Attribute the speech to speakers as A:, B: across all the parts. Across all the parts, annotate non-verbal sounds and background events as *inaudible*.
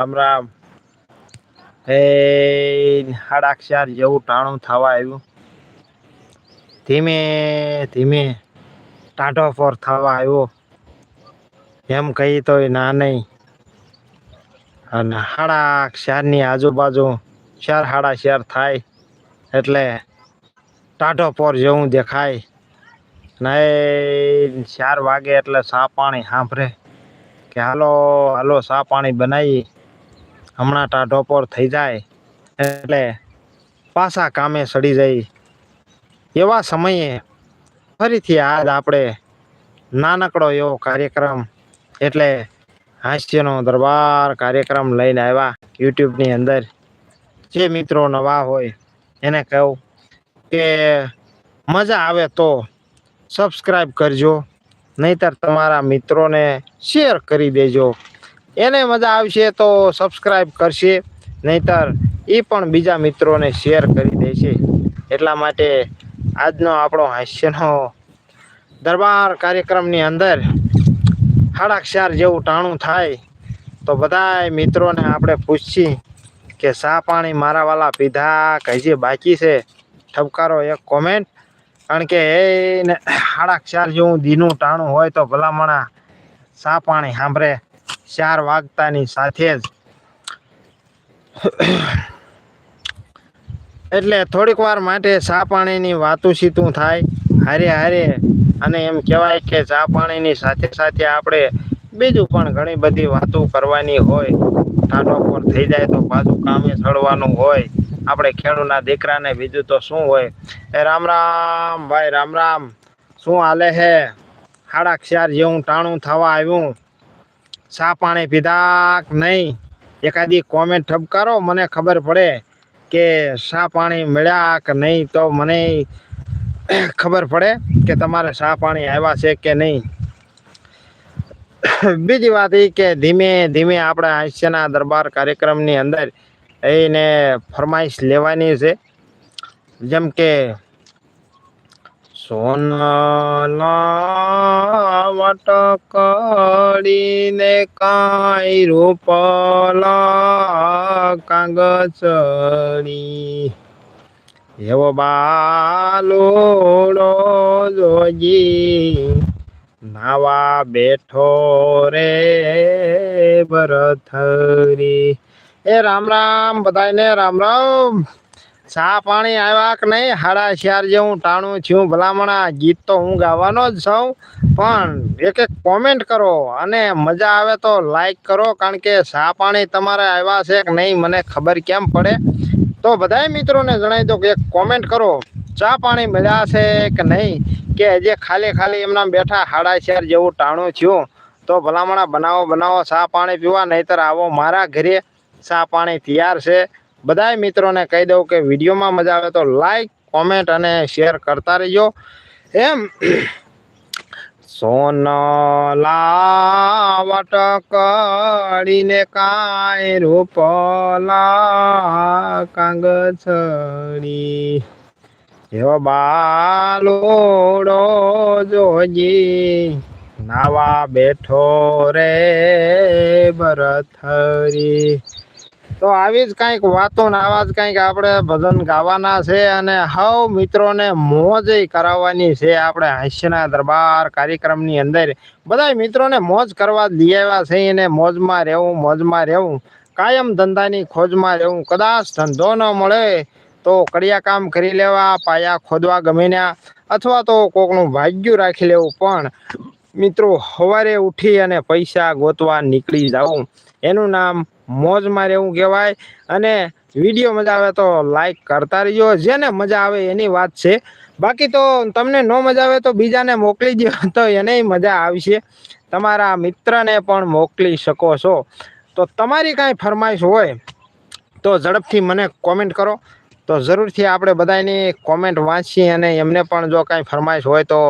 A: રામ રામ. એ હાડાક્ષાર જેવું ટાણું થવા આવ્યું. ધીમે ધીમે ટાઢો પર થવા આવ્યો. એમ કહી તોય ના નહીં. અને હાડા આજુબાજુ શેર હાડા શેર થાય એટલે ટાઢો પર જેવું દેખાય. ને ચાર વાગે એટલે સા પાણી સાંભળે કે હાલો હાલો સા પાણી બનાવી. હમણાં ટાઢોપોર થઈ જાય એટલે પાછા કામે સડી જાય. એવા સમયે ફરીથી આજ આપણે નાનકડો એવો કાર્યક્રમ એટલે હાસ્યનો દરબાર કાર્યક્રમ લઈને આવ્યા યુટ્યુબની અંદર. જે મિત્રો નવા હોય એને કહું કે મજા આવે તો સબસ્ક્રાઈબ કરજો, નહીતર તમારા મિત્રોને શેર કરી દેજો. એને મજા આવશે તો સબસ્ક્રાઈબ કરશે, નહીતર એ પણ બીજા મિત્રોને શેર કરી દેશે. એટલા માટે આજનો આપણો હાસ્યનો દરબાર કાર્યક્રમની અંદર હાડાક્ષાર જેવું ટાણું થાય, તો બધાય મિત્રોને આપણે પૂછીએ કે સા પાણી મારા વાલા પીધા, કઈ બાકી છે? ઠપકારો એક કોમેન્ટ કારણ કે એને હાડાક્ષાર જેવું દીનું ટાણું હોય તો ભલામણા સા પાણી સાંભળે? ચાર વાગતાની સાથે જ. એટલે થોડીક વાર માટે ચા પાણીની વાતું સીતું થાય, હારે હારે. અને એમ કહેવાય કે ચા પાણીની સાથે સાથે આપણે બીજું પણ ઘણી બધી વાતો કરવાની હોય. ટાઢો પર થઈ જાય તો પાછું કામે ચડવાનું હોય. આપણે ખેડૂના દીકરાને બીજું તો શું હોય? એ રામ રામ, ભાઈ રામ રામ. શું હાલે હે? હાડા ક્ષાર જેવું ટાણું થવા આવ્યું. ચા પાણી પીધા નહીં? એકાદી કોમેન્ટ ઠપકારો, મને ખબર પડે કે ચા પાણી મળ્યા કે નહીં તો મને ખબર પડે કે તમારે ચા પાણી આવ્યા છે કે નહીં. બીજી વાત એ કે ધીમે ધીમે આપણા હાસ્યના દરબાર કાર્યક્રમની અંદર એને ફરમાઈશ લેવાની છે. જેમ કે સોનલા વટકડીને કાંઈ રૂપલા કાગચડી એવો બાલોડો જોજી, નાવા બેઠો રે ભરથરી. એ રામ રામ બધાને રામ રામ. ચા પાણી આવ્યા કે નહીં? હાડા ચાર જેવું ટાણું થયું. ભલામણા ગીત તો હું ગાવાનો જ છું, પણ એક એક કોમેન્ટ કરો અને મજા આવે તો લાઈક કરો, કારણ કે ચા પાણી તમારે આવ્યા છે કે નહીં મને ખબર કેમ પડે. તો બધાય મિત્રોને જણાવી દો કે એક કોમેન્ટ કરો. ચા પાણી મળ્યા છે કે નહીં? કે જે ખાલી ખાલી એમના બેઠા હાડા ચાર જેવું ટાણું થયું. તો ભલામણા બનાવો બનાવો ચા પાણી પીવા, નહીતર આવો મારા ઘરે. ચા પાણી તૈયાર છે. બધાય મિત્રોને કહી દઉં કે વિડીયોમાં મજા આવે તો લાઈક કોમેન્ટ અને શેર કરતા રહેજો. એમ સોનલા કરીને કાંઈ રૂપલા કાંગછડી એવો બાલોડો જોજી, નાવા બેઠો રે ભરથરી. તો આવી જ કંઈક વાતો આવા જ કંઈક આપણે ભજન ગાવાના છે અને હવ મિત્રોને મોજ કરાવવાની છે આપણે હાસ્યના દરબાર કાર્યક્રમની અંદર. બધા મિત્રોને મોજ કરવા લઈ આવ્યા છે એને મોજમાં રહેવું મોજમાં રહેવું. કાયમ ધંધાની ખોજમાં રહેવું. કદાચ ધંધો ન મળે તો કડિયા કામ કરી લેવા, પાયા ખોદવા ગમે અથવા તો કોકનું ભાગ્યું રાખી લેવું. પણ મિત્રો સવારે ઉઠી અને પૈસા ગોતવા નીકળી જવું એનું નામ મોજમાં રહેવું કહેવાય. અને વીડિયો મજા આવે તો લાઈક કરતા રહીજો. જેને મજા આવે એની વાત છે. બાકી તો તમને ન મજા આવે તો બીજાને મોકલી દો *laughs* તો એને મજા આવશે. તમારા મિત્રને પણ મોકલી શકો છો. તો તમારી કાંઈ ફરમાઈશ હોય તો ઝડપથી મને કોમેન્ટ કરો. તો જરૂરથી આપણે બધાની કોમેન્ટ વાંચીએ અને એમને પણ જો કાંઈ ફરમાઈશ હોય તો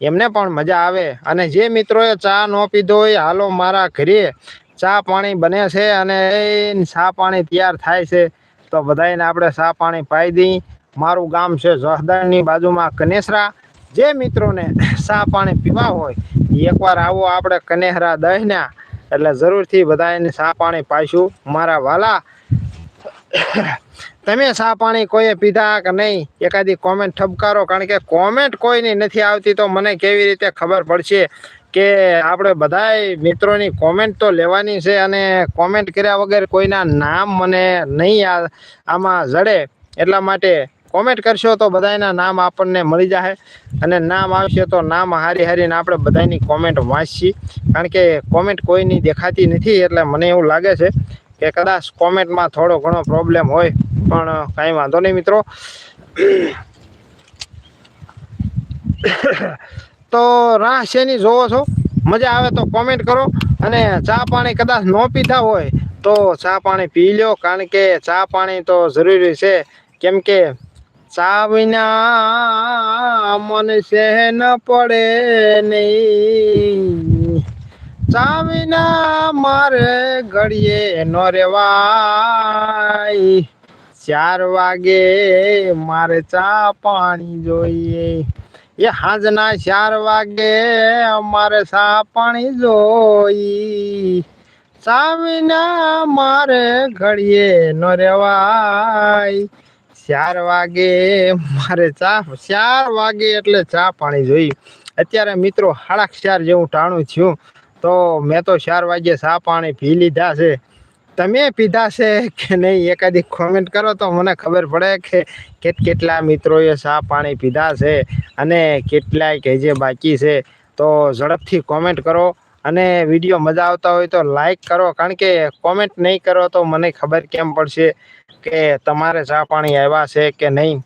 A: એમને પણ મજા આવે. અને જે મિત્રોએ ચા ન પીધો હોય, હાલો મારા ઘરે ચા પાણી બને છે અને ચા પાણી તૈયાર થાય છે. તો બધાને આપણે ચા પાણી પાઈ દઈ. મારું ગામ છે જહદારની બાજુમાં કનેસરા. જે મિત્રોને ચા પાણી પીવા હોય, એકવાર આવો આપણે કનેહરા દહીંના. એટલે જરૂરથી બધાને ચા પાણી પાઈશું. મારા વાલા, તમે ચા પાણી કોઈએ પીધા કે નહીં? એકાદી કોમેન્ટ ઠપકારો, કારણ કે કોમેન્ટ કોઈની નથી આવતી તો મને કેવી રીતે ખબર પડશે? કે આપણે બધાય મિત્રોની કોમેન્ટ તો લેવાની છે અને કોમેન્ટ કર્યા વગર કોઈના નામ મને નહીં આમાં જડે. એટલા માટે કોમેન્ટ કરશો તો બધાના નામ આપણને મળી જાય અને નામ આવશે તો નામ હારી હારીને આપણે બધાની કોમેન્ટ વાંચશી. કારણ કે કોમેન્ટ કોઈની દેખાતી નથી એટલે મને એવું લાગે છે કે કદાચ કોમેન્ટમાં થોડો ઘણો પ્રોબ્લેમ હોય. પણ કાંઈ વાંધો નહીં મિત્રો. તો રાહ શેની જોવો છો? મજા આવે તો કોમેન્ટ કરો. અને ચા પાણી કદાચ ન પીધા હોય તો ચા પાણી પી લ્યો, કારણ કે ચા પાણી તો જરૂરી છે. કેમ કે ચા વિના મન સહેન પડે નહીં. ચા મારે ઘડીએ ન રેવાય ચાર વાગે મારે ચા પાણી જોઈએ. એ હાજના ચાર વાગે અમારે સા પાણી જોઈ. સાવીના વિના મારે ઘડીએ ન રેવાય ચાર વાગે મારે ચા ચાર વાગે એટલે ચા પાણી જોઈ. અત્યારે મિત્રો હાડાક ચાર જેવું ટાણું થયું. તો મેં તો ચાર વાગે ચા પાણી પી લીધા છે. તમે પીધા છે કે નહીં? એકાદી કોમેન્ટ કરો તો મને ખબર પડે કે કેટ કેટલા મિત્રોએ ચા પાણી પીધા છે અને કેટલાય કે જે બાકી છે. તો ઝડપથી કોમેન્ટ કરો અને વીડિયો મજા આવતા હોય તો લાઈક કરો. કારણ કે કોમેન્ટ નહીં કરો તો મને ખબર કેમ પડશે કે તમારે ચા પાણી આવ્યા છે કે નહીં.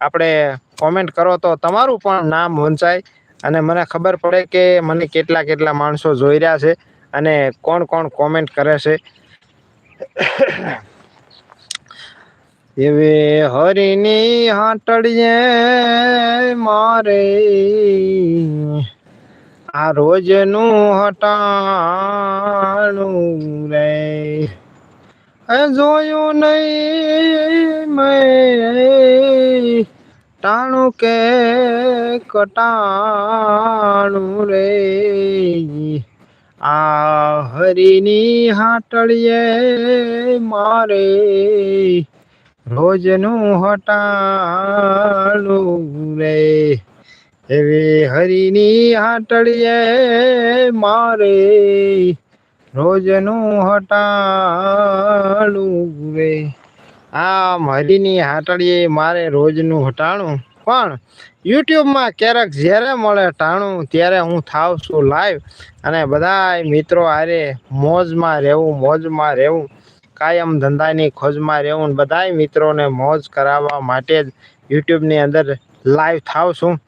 A: આપણે કોમેન્ટ કરો તો તમારું પણ નામ વંચાય અને મને ખબર પડે કે મને કેટલા કેટલા માણસો જોઈ રહ્યા છે અને કોણ કોણ કોમેન્ટ કરે છે. *coughs* એવે હરિની હાટડીએ મારે. આ રોજનું હટાણું રે. જોયું નહીં મેં. ટાણું કે કટાણું રે. આ હરિની હાટળીએ મારે રોજનું હટાણું રે. એવી હરિની હાટળીએ મારે રોજનું હટાણું રે. આમ હરિની હાટળીએ મારે રોજનું હટાણું. પણ યુટ્યુબમાં ક્યારેક જ્યારે મળે ટાણું, ત્યારે હું થાવ છું લાઈવ. અને બધા મિત્રો હારે મોજમાં રહેવું મોજમાં રહેવું, કાયમ ધંધાની ખોજમાં રહેવું બધાય મિત્રોને મોજ કરાવવા માટે જ યુટ્યુબની અંદર લાઈવ થાવ છું.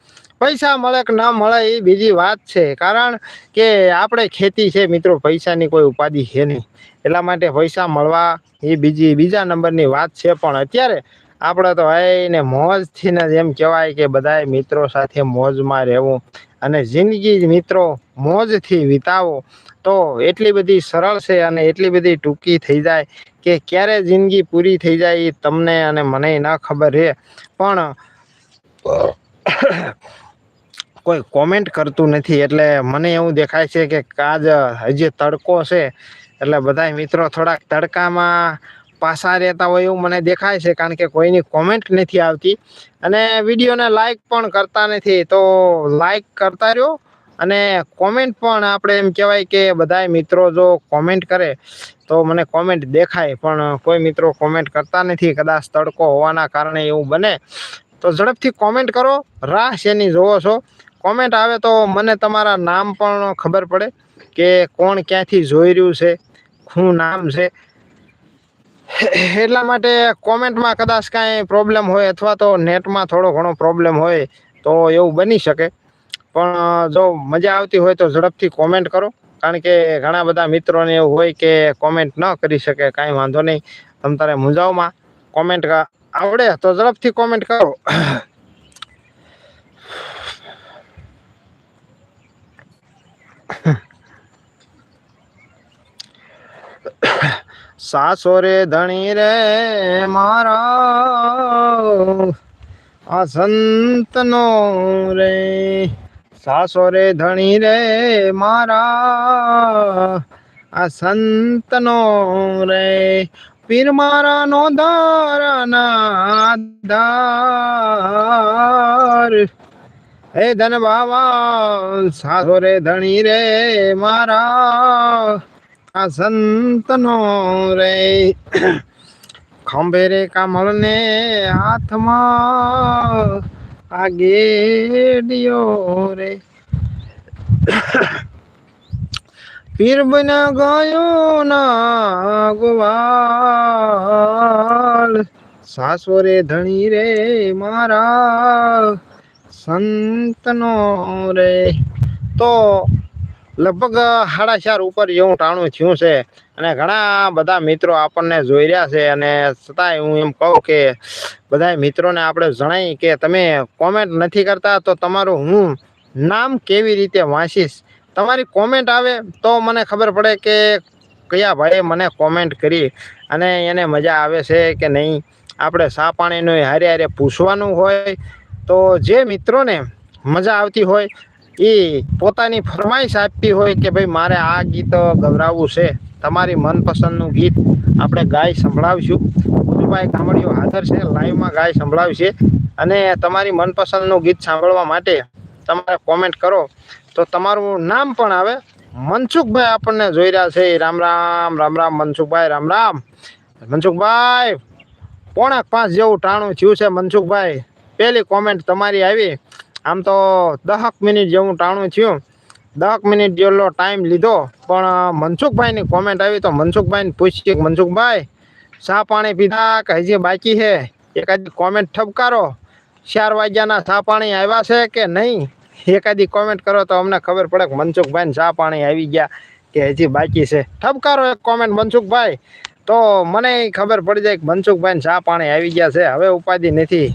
A: પૈસા મળે કે ના મળે એ બીજી વાત છે. કારણ કે આપણે ખેતી છે મિત્રો, પૈસાની કોઈ ઉપાધિ છે નહીં. એટલા માટે પૈસા મળવા એ બીજી, બીજા નંબરની વાત છે. પણ અત્યારે આપણે તો આઈને મોજથી ને એમ કહેવાય કે બધાય મિત્રો સાથે મોજમાં રહેવું. અને જિંદગી મિત્રો મોજથી વિતાવો. તો એટલી બધી સરળ છે અને એટલી બધી ટૂંકી થઈ જાય કે ક્યારે જિંદગી પૂરી થઈ જાય એ તમને અને મને ન ખબર છે પણ કોઈ કોમેન્ટ કરતું નથી એટલે મને એવું દેખાય છે કે આજ હજી તડકો છે. એટલે બધા મિત્રો થોડાક તડકામાં પાસા રહેતા હોય એવું મને દેખાય છે, કારણ કે કોઈની કોમેન્ટ નથી આવતી. અને વિડીયોને લાઈક પણ કરતા નથી, તો લાઈક કરતા રહ્યો અને કોમેન્ટ પણ આપણે એમ કહેવાય કે બધા મિત્રો જો કોમેન્ટ કરે, તો મને કોમેન્ટ દેખાય, પણ કોઈ મિત્રો કોમેન્ટ કરતા નથી, કદાચ તડકો હોવાના કારણે એવું બને. તો ઝડપથી કોમેન્ટ કરો, રાહ શેની જોવો છો? કોમેન્ટ આવે તો મને તમારા નામ પણ ખબર પડે કે કોણ ક્યાંથી જોઈ રહ્યું છે, શું નામ છે *laughs* એટલા માટે કોમેન્ટમાં કદાચ કાંઈ પ્રોબ્લેમ હોય અથવા તો નેટમાં થોડો ઘણો પ્રોબ્લેમ હોય તો એવું બની શકે. પણ જો મજા આવતી હોય તો ઝડપથી કોમેન્ટ કરો. કારણ કે ઘણા બધા મિત્રોને એવું હોય કે કોમેન્ટ ન કરી શકે, કાંઈ વાંધો નહીં. તમ તારે મૂંઝાવમાં કોમેન્ટ આવડે તો ઝડપથી કોમેન્ટ કરો. સાસો રે ધણી રે મારા. આ સંતનો રે. સાસોરે ધણી રે મારા. આ સંતનો રે. પીર મારા નો ધારના ધાર. હે ધન બાવા, સાસોરે ધણી રે મારા. આ સંતનો રે. ખંભે રે કમળ ને હાથમાં આ ગેડિયો રે. પીર બના ગયો ના ગોવાળ સાસો રે ધણી રે મારા સંતનો રે. તો લગભગ સાડા ચાર ઉપર જેવું ટાણું થયું છે. અને ઘણા બધા મિત્રો આપણને જોઈ રહ્યા છે અને છતાંય હું એમ કહું કે બધા મિત્રોને આપણે જણાવી કે તમે કોમેન્ટ નથી કરતા તો તમારું હું નામ કેવી રીતે વાંચીશ? તમારી કોમેન્ટ આવે તો મને ખબર પડે કે કયા ભાઈએ મને કોમેન્ટ કરી અને એને મજા આવે છે કે નહીં? આપણે સા પાણીનું હારે હારે પૂછવાનું હોય તો જે મિત્રોને મજા આવતી હોય એ પોતાની ફરમાઈશ આપતી હોય કે ભાઈ મારે આ ગીત ગવરાવવું છે, તમારી મનપસંદનું ગીત આપણે ગાય સંભળાવીશું. ગુરુભાઈ કામડીઓ હાજર છે, લાઈવમાં ગાય સંભળાવશે. અને તમારી મનપસંદનું ગીત સાંભળવા માટે તમારે કોમેન્ટ કરો. તો તમારું નામ પણ આવે. મનસુખભાઈ આપણને જોઈ રહ્યા છે. રામ રામ રામ રામ, મનસુખભાઈ, રામ રામ. મનસુખભાઈ, પોણા પાંચ જેવું ટાણું થયું છે મનસુખભાઈ. પહેલી કોમેન્ટ તમારી આવી. આમ તો દહક મિનિટ જેવું ટાણું થયું. દહક મિનિટ જેટલો ટાઈમ લીધો, પણ મનસુખભાઈની કોમેન્ટ આવી તો મનસુખભાઈને પૂછીએ કે, મનસુખભાઈ શા પાણી પીધા કે હજી બાકી છે? એકાદી કોમેન્ટ ઠપકારો. ચાર વાગ્યાના શા પાણી આવ્યા છે કે નહીં? એકાદી કોમેન્ટ કરો તો અમને ખબર પડે કે મનસુખભાઈને શા પાણી આવી ગયા કે હજી બાકી છે. ઠપકારો એક કોમેન્ટ મનસુખભાઈ, તો મને ખબર પડી જાય કે મનસુખભાઈને શા પાણી આવી ગયા છે. હવે ઉપાધિ નથી.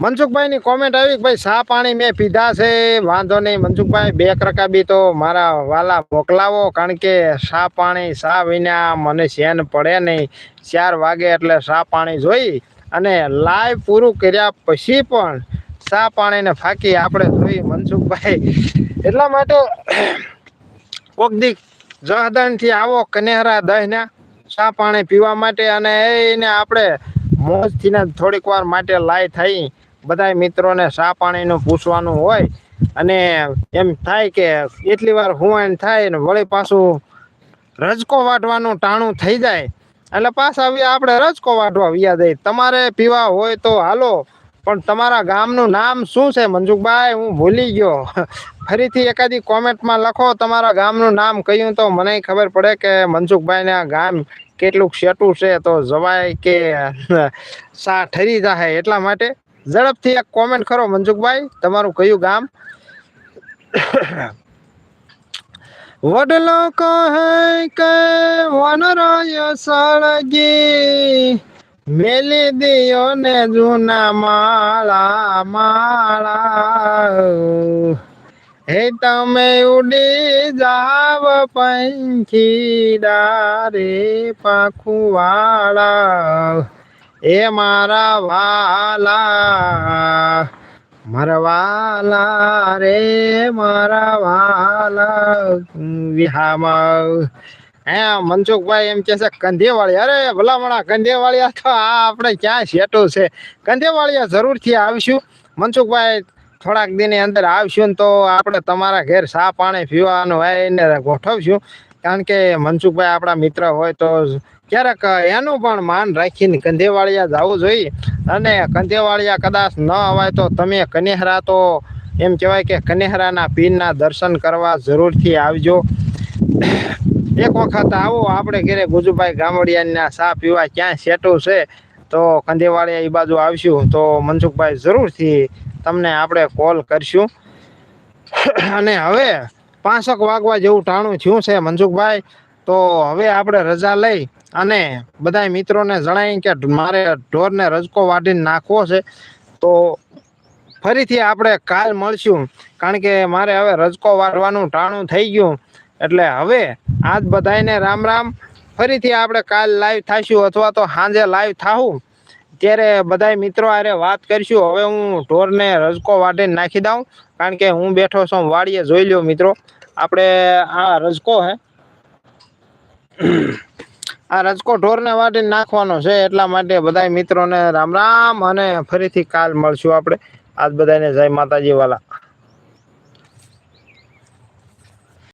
A: મનસુખભાઈની કોમેન્ટ આવી ભાઈ શા પાણી મેં પીધા છે? વાંધો નહીં. મનસુખભાઈ, બે રકાબી તો મારા વાલા મોકલાવો, કારણ કે ચા પાણી ચા વિના મને સેન પડે નહીં. ચાર વાગે એટલે સા પાણી જોઈ અને લાઈવ પૂરું કર્યા પછી પણ સા પાણીને ફાંકી આપણે જોઈ મનસુખભાઈ. એટલા માટે કોક દી જહદાનથી આવો કનેહરા દહના ચા પાણી પીવા માટે અને એને આપણે મોજથી થોડીક વાર માટે લાઈ થઈ. બધા મિત્રોને ચા પાણીનું પૂછવાનું હોય અને એમ થાય કે એટલી વાર હુવાણ થાય ને વળી પાછું રજકો વાટવાનું ટાણું થઈ જાય. એટલે પાછા આવી આપણે રજકો વાટવા વ્યા દઈએ. તમારે પીવા હોય તો હાલો, પણ તમારા ગામનું નામ શું છે? મંજુકભાઈ, હું ભૂલી ગયો. ફરીથી એકાદી કોમેન્ટમાં લખો તમારા ગામનું નામ કહ્યું તો મને ખબર પડે કે મનસુખભાઈના ગામ કેટલું શેટું છે તો જવાય કે સા ઠરી જાય એટલા માટે. ઝડપથી એક કોમેન્ટ કરો મનસુખભાઈ તમારું કયું ગામ? વડલો કહે કે વનરાય સળગી, મેલી દિયો ને જૂના માળા માળા. હે તમે ઉડી જાવ પંખી ડારે પાખું વાળા. એ મારા વાલા મારા વાલા રે, મારા વાલા વિહામાં. હે, મનસુખભાઈ એમ કે છે, કંધેવાળી. અરે, ભલામણા, કંધેવાળિયા તો આ આપણે ક્યાં સેટું છે? કંધેવાળિયા જરૂરથી આવીશું. મનસુખભાઈ, થોડાક દિનની અંદર આવશું તો આપણે તમારા ઘેર સા પાણી પીવાનું હોય એને ગોઠવશું. કારણ કે મનસુખભાઈ આપણા મિત્ર હોય તો ક્યારેક એનું પણ માન રાખીને કંધેવાળિયા જવું જોઈએ. અને કંધેવાળિયા કદાચ ન અવાય તો તમે કનેહરા તો એમ કહેવાય કે કનેહરાના પીરના દર્શન કરવા જરૂરથી આવજો. એક વખત આવો આપણે ઘરે ગુજુભાઈ ગામડિયાના ચા પીવા ક્યાં સેટું છે તો કંધેવાળિયા એ બાજુ આવશું તો મનસુખભાઈ જરૂરથી તમને આપણે કોલ કરશું. અને હવે પાંચક વાગવા જેવું ટાણું થયું છે મનસુખભાઈ તો હવે આપણે રજા લઈ અને બધા મિત્રોને જણાવી કે મારે ઢોરને રજકો વાઢીને નાખવો છે. તો ફરીથી આપણે કાલ મળશું. કારણ કે મારે હવે રજકો વાટવાનું ટાણું થઈ ગયું. એટલે હવે આજ બધાને રામ રામ. ફરીથી આપણે કાલ લાઈવ થઈશું અથવા તો સાંજે લાઈવ થાવું ત્યારે બધા મિત્રો આરે વાત કરીશું. હવે હું ઢોરને રજકો વાટીને નાખી દઉં. કારણ કે હું બેઠો છું વાડીએ જોઈ લ્યો મિત્રો. આપણે આ રજકો હે. આ રજકો ઢોરને વાટીને નાખવાનો છે, એટલા માટે બધા મિત્રોને રામ રામ અને ફરીથી કાલ મળશું આપણે. આજ બધાને જય માતાજી વાલા.